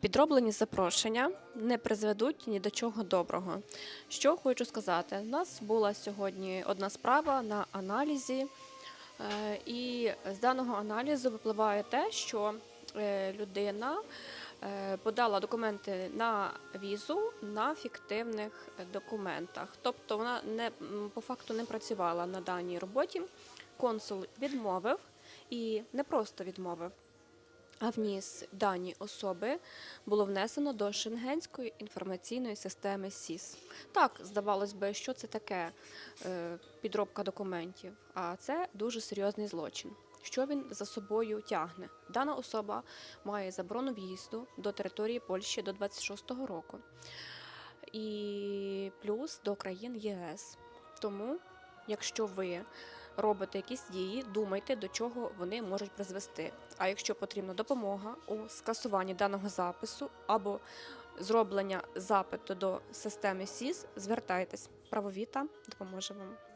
Підроблені запрошення не призведуть ні до чого доброго. Що хочу сказати, у нас була сьогодні одна справа на аналізі, е, і з даного аналізу випливає те, що е, людина е, подала документи на візу на фіктивних документах. Тобто вона не по факту не працювала на даній роботі. Консул відмовив і не просто відмовив, а вніс дані особи було внесено до Шенгенської інформаційної системи СІС. Так, здавалось би, що це таке е, підробка документів, а це дуже серйозний злочин. Що він за собою тягне? Дана особа має заборону в'їзду до території Польщі до 26-го року і плюс до країн ЄС. Тому, якщо ви робите якісь дії, думайте, до чого вони можуть призвести. А якщо потрібна допомога у скасуванні даного запису або зроблення запиту до системи СІС, звертайтесь. Правовіта допоможе вам.